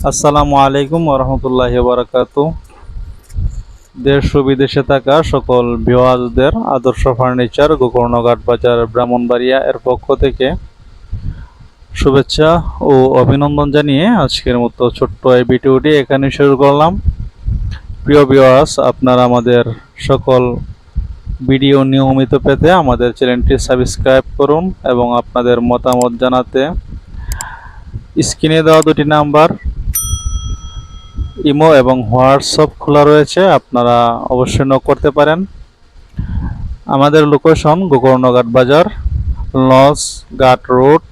আসসালামু আলাইকুম ওরহমতুল্লাহ বারাকাত দেশ ও বিদেশে থাকা সকল ভিওয়াজদের আদর্শ ফার্নিচার, গোকর্ণঘাট বাজার, ব্রাহ্মণবাড়িয়া এর পক্ষ থেকে শুভেচ্ছা ও অভিনন্দন জানিয়ে আজকের মতো ছোট্ট এই ভিডিওটি এখানে শুরু করলাম। প্রিয় ভিওয়াস আপনারা আমাদের সকল ভিডিও নিয়মিত পেতে আমাদের চ্যানেলটি সাবস্ক্রাইব করুন এবং আপনাদের মতামত জানাতে স্ক্রিনে দেওয়া দুটি নাম্বার ইমো এবং হোয়াটসঅ্যাপ খোলা রয়েছে, আপনারা অবশ্যই নক করতে পারেন। আমাদের লোকেশন গোকর্ণঘাট বাজার লস ঘাট রোড,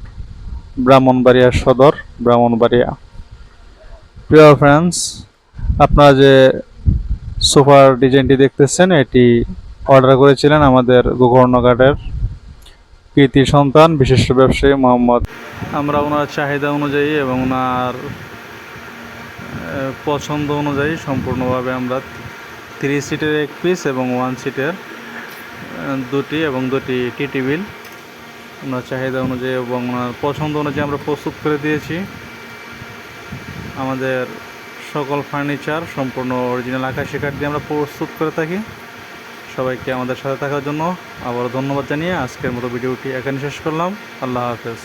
ব্রাহ্মণবাড়িয়া সদর, ব্রাহ্মণবাড়িয়া। প্রিয় ফ্রেন্ডস আপনারা যে সোফার ডিজাইনটি দেখতেছেন, এটি অর্ডার করেছিলেন আমাদের গোকর্ণঘাটের কৃতি সন্তান, বিশিষ্ট ব্যবসায়ী মোহাম্মদ। আমরা ওনার চাহিদা অনুযায়ী এবং ওনার পছন্দ অনুযায়ী সম্পূর্ণভাবে আমরা থ্রি সিটের এক পিস এবং ওয়ান সিটের দুটি এবং দুটি টি টেবিল ওনার চাহিদা অনুযায়ী এবং ওনার পছন্দ অনুযায়ী আমরা প্রস্তুত করে দিয়েছি। আমাদের সকল ফার্নিচার সম্পূর্ণ অরিজিনাল আকাশি কাঠ দিয়ে আমরা প্রস্তুত করে থাকি। সবাইকে আমাদের সাথে থাকার জন্য আবারও ধন্যবাদ জানিয়ে আজকের মতো ভিডিওটি এখানে শেষ করলাম। আল্লাহ হাফেজ।